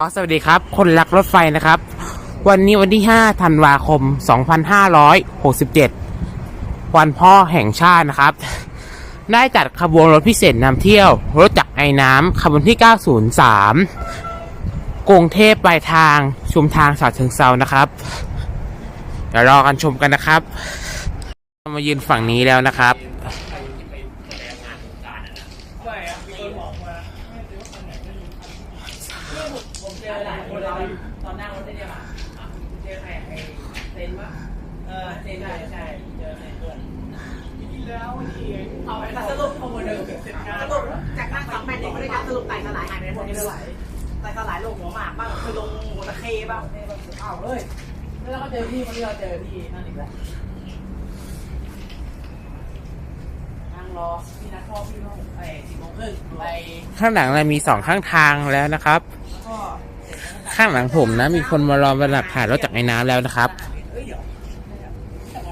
อ๋อสวัสดีครับ คนรักรถไฟนะครับ วันนี้วันที่ 5 ธันวาคม 2567 วันพ่อแห่งชาตินะครับ ได้จัดขบวนรถพิเศษนำเที่ยว รถจักรไอ้น้ำขบวนที่ 903 กรุงเทพปลายทางชุมทางฉะเชิงเซานะครับ เดี๋ยวรอกันชมกันนะครับ มายืนฝั่งนี้แล้วนะครับ ตอนนั่งรถได้เนี่ยมาเจอใครไอ้เซนปะเออเซนใช่ใช่เจอเซนด้วยแล้วนี่เอาไปสรุปข้อมูลเดิมสรุปจากนั่งสองแมตช์เด็กไม่ได้การสรุปไต่สลายหายไปหมดเลยไต่สลายลงหัวหมากบ้างคือลงหัวตะเคบ้างเอาเลยแล้วก็เจอพี่วันนี้เราเจอพี่นั่นอีกแล้วนั่งรอพี่นักข้อพี่น้องไอ้สี่โมงครึ่งไปข้างหลังเรามีสองข้างทางแล้วนะครับแล้วก็ข้างหลังผมนะ มีคนมารอมาหลักถ่ายรถจากไอ้น้ำแล้วนะครับเอ้ยเดี๋ยว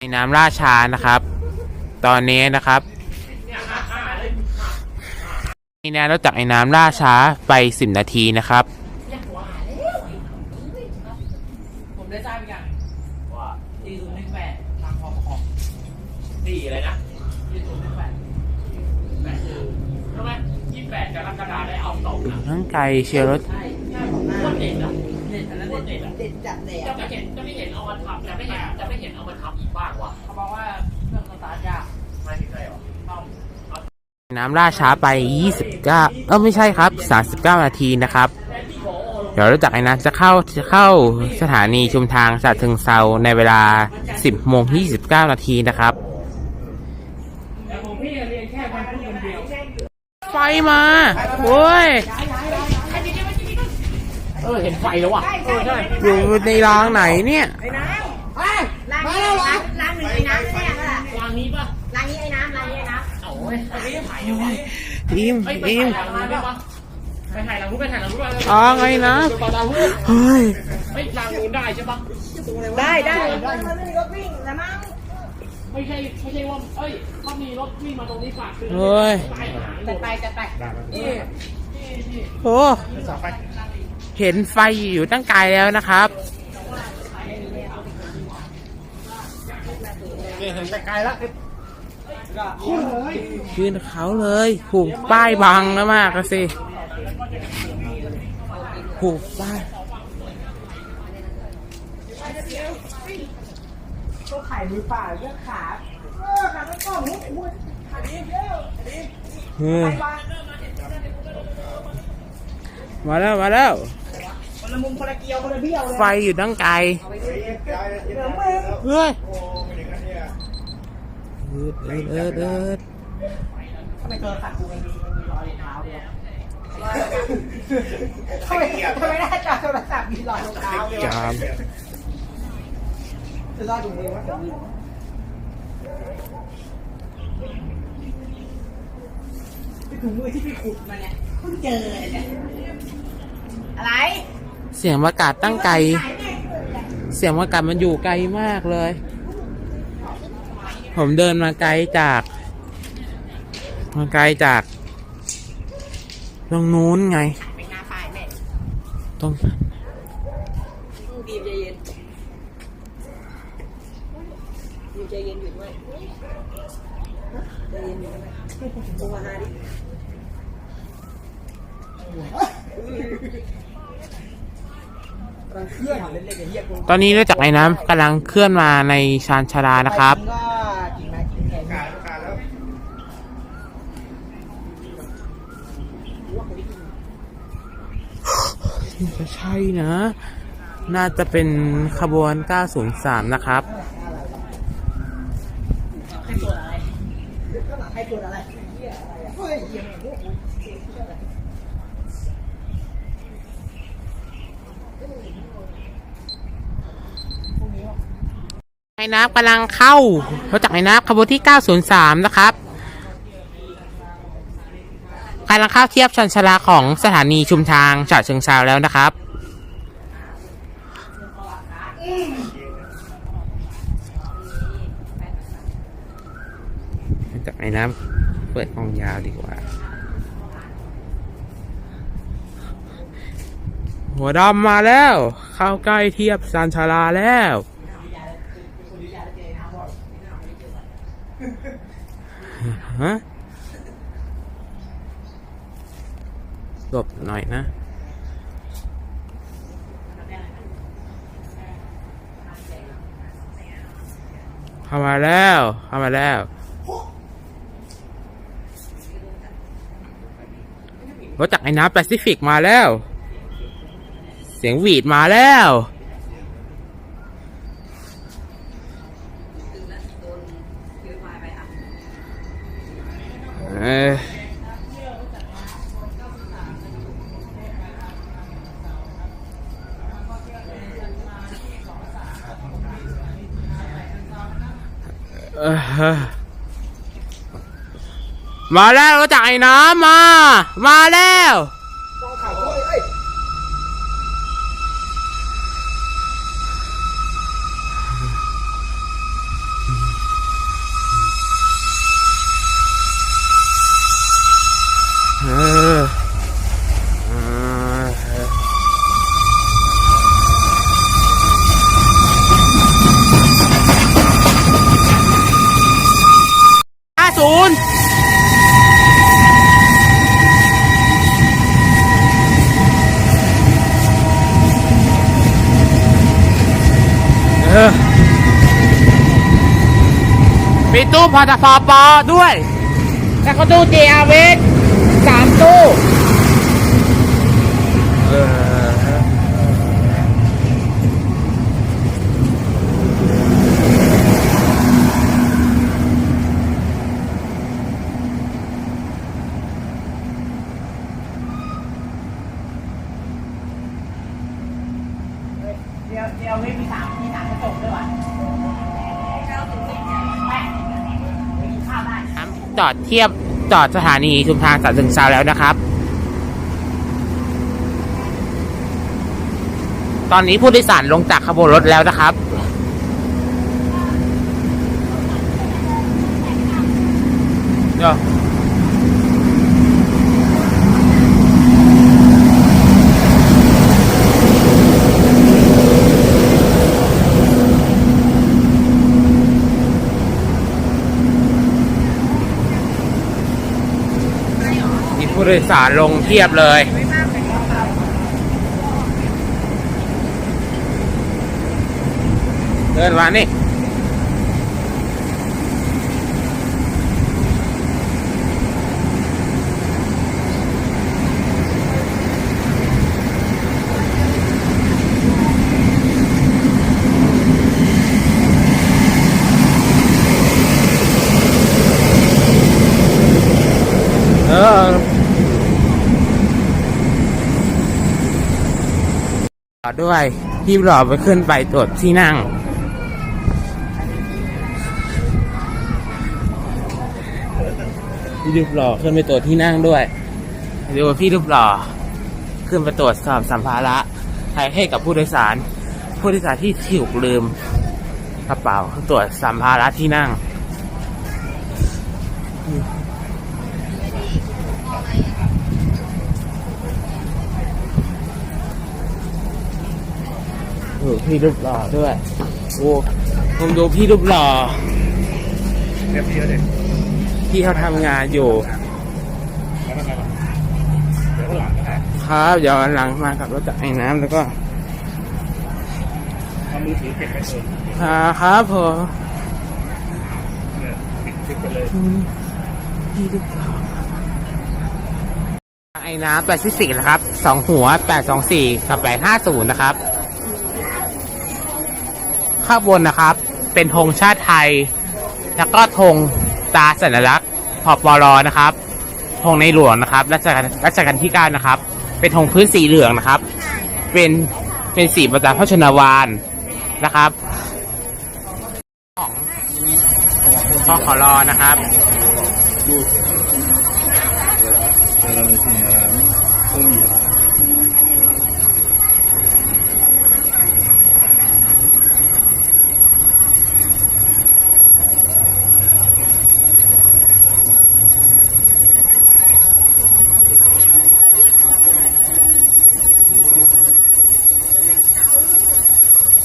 ในน้ำราชานะครับ ตอนนี้นะครับในแน้ำรถจากไอ้น้ำราชาไปสิบนาทีนะครับ ผมได้ทราบอย่าง ว่า ดีศูนย์หนึ่งแปดทางพอปก ดีอะไรนะ ดีศูนย์หนึ่งแปด แปดคือทำไมยี่แปดกรกฎาได้เอาตกนะ ทั้งไกลเชียร์รถใช่ใช่ผมหน้าโคตรเด็ดอะเด็ดอันนั้นเด็ดเด็ดจัดเลยจะไม่เห็นจะไม่เห็นเอามาทำจะไม่เห็นจะไม่เห็นเอามาทำอีกบ้างวะเขาบอกว่าเครื่องสตาร์ทยากไม่ใช่หรอต้องน้ำล่าช้าไป 29 เออไม่ใช่ครับ 39 นาทีนะครับ เดี๋ยวรถจากไอ้น้ำจะเข้าจะเข้าสถานีชุมทางฉะเชิงเซาในเวลา 10โมง29 นาทีนะครับ แต่ผมพี่เรียนแค่วันพุธวันเดียว ไฟ มาโอ้ยเออเห็นไฟแล้วว่ะเออใช่อยู่ในรางไหนเนี่ยร้านนี้ร้านร้านหนึ่งไอ้น้ำแน่ๆนั่นแหละรางนี้ป่ะรานนี้ไอ้น้ำรานนี้ไอ้น้เอาเว้ยไม่ได้ถ่ายเอาไว้อิมเฮ้ยไปอิมถ่ายหลังนู้ไปถ่ายหลังนู้นไปถ่ายหลังนู้ไปอ๋อไงนะไปหลังนู้นเฮ้ยเฮ้ยหลังนู้นได้ใช่ปะได้ได้ำมันไม่มีรถวิ่งแล้วมั้ง ไม่ใช่ไม่ใช่ว่าเอ้ยเขามีรถวิ่งมาตรงนี้ฝากซื้อเฮ้ยไปหาจัดไปจัดไปโอ้เห็นไฟอยู่ตั้งไกลแล้วนะครับขึ้นเขาเลยผูกป้ายบังแล้วมากอะสิผูกป้าย ก็ไข่มือเปล่าเลือกขาเออขาไม่ก้มมุกมุดขาดีเร็วขาดีเฮ้ยไปวางมาแล้วมาแล้วคนละมุมคนละเกียวคนละเบี้ยวเลยไฟอยู่ตั้งไกลเหลืองมือเฮ้ยเอิดเอิดเอิดเอิดทำไมเจอขัดกูมันมีมันมีรอยรองเท้าด้วยทำไมทำไมหน้าจอโทรศัพท์มีรอยรองเท้าด้วยจาม จะรอดูเองว่าจะมีถุงมือที่พี่ขุดมาเนี่ยเพิ่งเจอเนี่ยอะไรเสียงอากาศตั้งไกล เสียงอากาศมันอยู่ไกลมากเลย ผมเดินมาไกลจากมาไกลจาก ตรงนู้นไง เป็นงาปลายแม่ตรง ดีใจเย็นดีใจเย็นอยู่ด้วยใจเย็นอยู่ด้วย ลงมาหาดิเคลื่อนเล่นๆกับเฮียกูตอนนี้รถจากไอ้น้ำกำลังเคลื่อนมาในชานชาลานะครับก็กินมากินแทนการการแล้วจะใช่นะ น่าจะเป็นขบวน 903 นะครับ ให้ตรวจอะไร ยไอ้น้ำกำลังเข้ารถจากไอ้น้ำขบวนที่ 903 นะครับกำลังเข้าเทียบชันชลาของสถานีชุมทางฉะเชิงเซาแล้วนะครับจากไอ้น้ำ เปิดกล้องยาวดีกว่า หัวดำมาแล้ว เข้าใกล้เทียบชันชาลาแล้วฮะหลบหน่อยนะเข้ามาแล้วเข้ามาแล้ว รถจากไอ้น้ำแปซิฟิกมาแล้ว เสียงหวีดมาแล้ว เออเออ มาแล้วรถจากไอ้น้ำมา มาแล้ว เออเออห้าศูนย์เออมี ตู้พอตฟปอด้วย แล้วก็ตู้ JRV สามตู้ ดเทียบจอดสถานีชุมทางสัตึงเซาแล้วนะครับ ตอนนี้ผู้โดยสารลงจากขบวนรถแล้วนะครับเดี๋ยวมีผู้ โดยสารลงเทียบเลย เดินมานี่ เออต่อ ด้วยพี่หล่อไปขึ้นไปตรวจที่นั่ง พี่รูปหล่อขึ้นไปตรวจที่นั่งด้วยดูพี่รูปหล่อขึ้นไปตรวจสอบสัมภาระใช้ให้กับผู้โดยสาร ผู้โดยสารที่ถูกลืมกระเป๋าตรวจสัมภาระที่นั่ง พี่รูปหล่อด้วยโอ้ผมดูพี่รูปหล่อเรียบเรียบเลยที่เขาทำงานอยู่แล้วก็อะไรเดี๋ยวหลังก็ได้ครับเดี๋ยววันหลังมากับรถจักรไอ้น้ำแล้วก็เอามือถือเก็บไปเถอะครับครับผมเนี่ยปิดคลิปไปเลยพี่รูปหล่อไอ้น้ำแปดสิบสี่นะครับสองหัวแปดสองสี่กับแปดห้าศูนย์นะครับ ข้างบนนะครับ เป็นธงชาติไทย แล้วก็ธงตาสัญลักษณ์พอปลอนะครับธงในหลวงนะครับรัชกาลรัชกาลที่เก้านะครับ เป็นธงพื้นสีเหลืองนะครับ เป็นเป็นสีประจำพระชนวานนะครับของพอขอรอนะครับ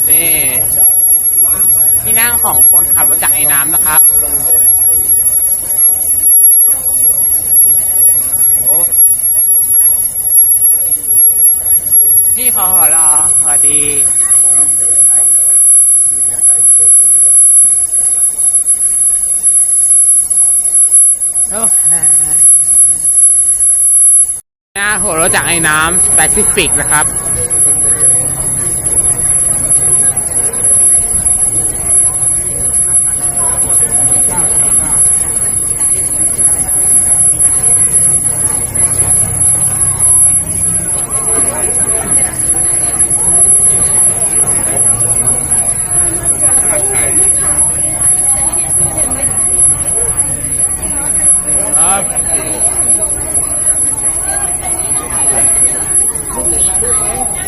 นี่ที่ นั่งของคนขับรถจักรไอ้น้ำนะครับโอ้พี่ขอรอสวัสดีโอ้หน้าหัวรถจักรไอ้น้ำแปซิฟิกนะครับ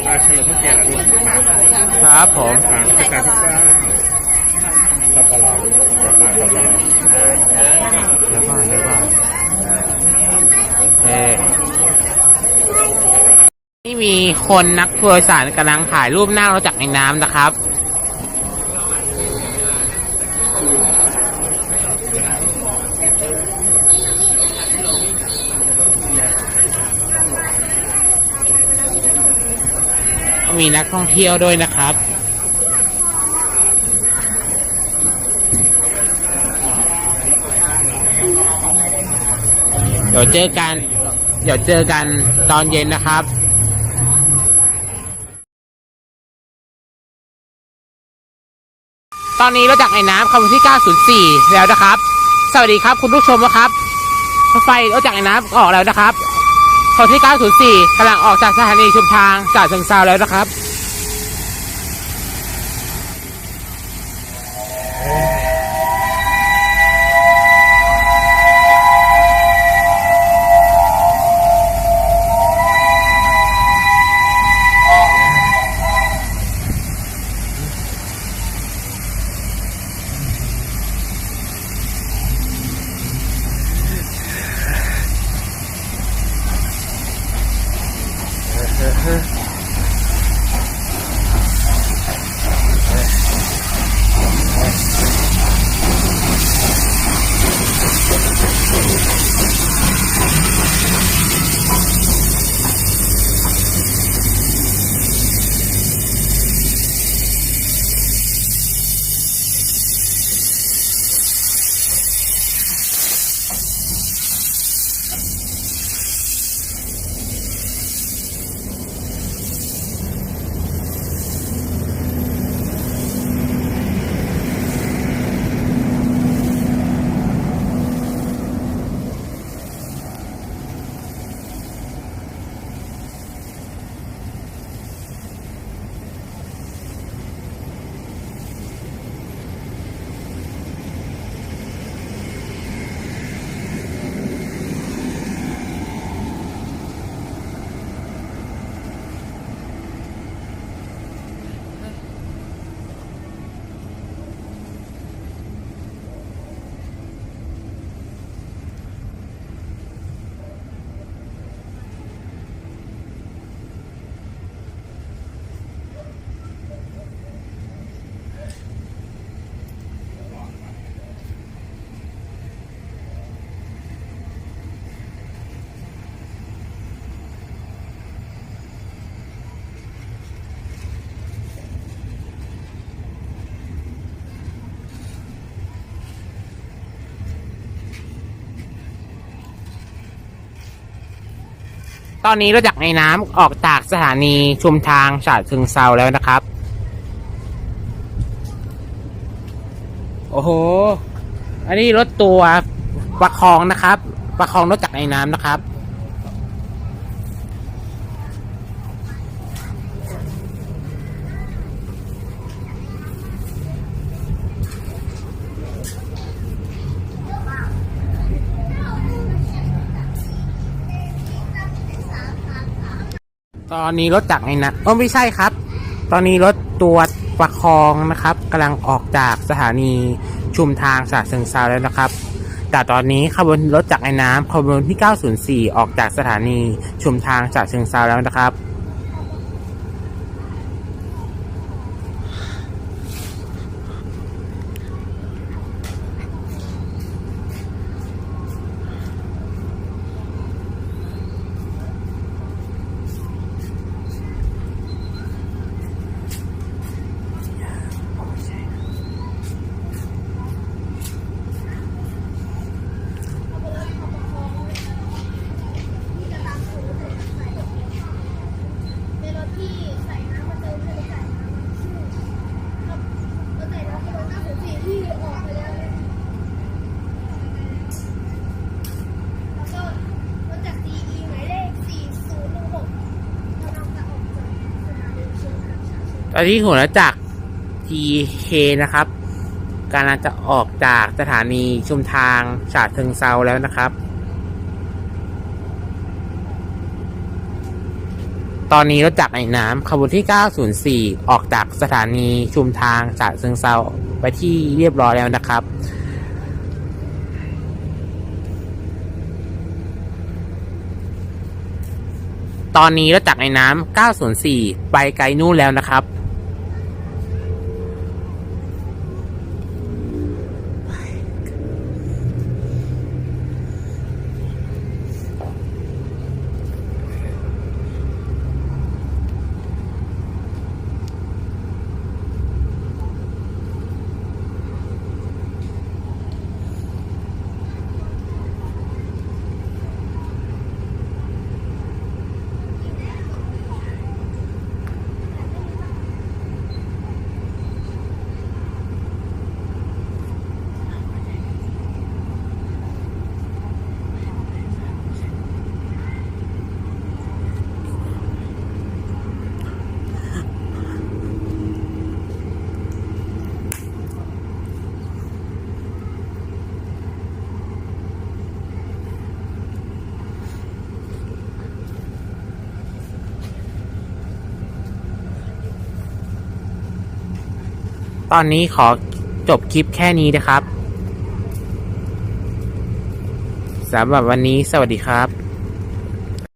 ราเชลทุกแก่ละรุ่น ครับผม สามสิบการที่เก้าสับปะรดสับปะรด เดี๋ยวก่อนเดี๋ยวก่อนโอเคนี่มี คนนักทัวร์สารกำลังถ่ายรูปหน้ารถจักรในน้ำนะครับ มีนักท่องเที่ยวด้วยนะครับเดี๋ยวเจอกัน เดี๋ยวเจอกันตอนเย็นนะครับ ตอนนี้รถจักรไอ้น้ำคำที่ 904 แล้วนะครับ สวัสดีครับคุณผู้ชมนะครับรถไฟรถจักรไอ้น้ำออกแล้วนะครับคำที่ 904กำลังออกจากสถานีชุมทางจากเชิงเซาแล้วนะครับ ตอนนี้รถจากในน้ำออกจากสถานีชุมทางฉะเชิงเซาแล้วนะครับ โอ้โห อันนี้รถตัวประคองนะครับ ประคองรถจากในน้ำนะครับ ตอนนี้รถจากไอ้น้ำออไม่ใช่ครับ ตอนนี้รถตัวประคองนะครับกำลังออกจากสถานีชุมทางฉะเชิงเซาแล้วนะครับ แต่ตอนนี้ขบวนรถจากไอ้น้ำขบวนที่ 904 ออกจากสถานีชุมทางฉะเชิงเซาแล้วนะครับ ในรถที่ใส่น้ำมาเติมให้รถใส่น้ำครับรถใส่น้ำที่รถหน้าสูสีที่ออกไปแล้วเนี่ยแล้วก็รถจาก CE หมายเลข4016กำลังจะออกจากสถานีชุมทางฉะเชิงเทรา ต อนนี้หัวรถจักร TK นะครับกำลังจะออกจากสถานีชุมทางฉะเชิงเซาแล้วนะครับ ตอนนี้รถจักรในน้ำขบวนที่ 904 ออกจากสถานีชุมทางฉะเชิงเซาไปที่เรียบร้อยแล้วนะครับตอนนี้รถจักรในน้ำ 904 ไปไกลนู่นแล้วนะครับ ตอนนี้ขอจบคลิปแค่นี้นะครับสำหรับวันนี้สวัสดีครับ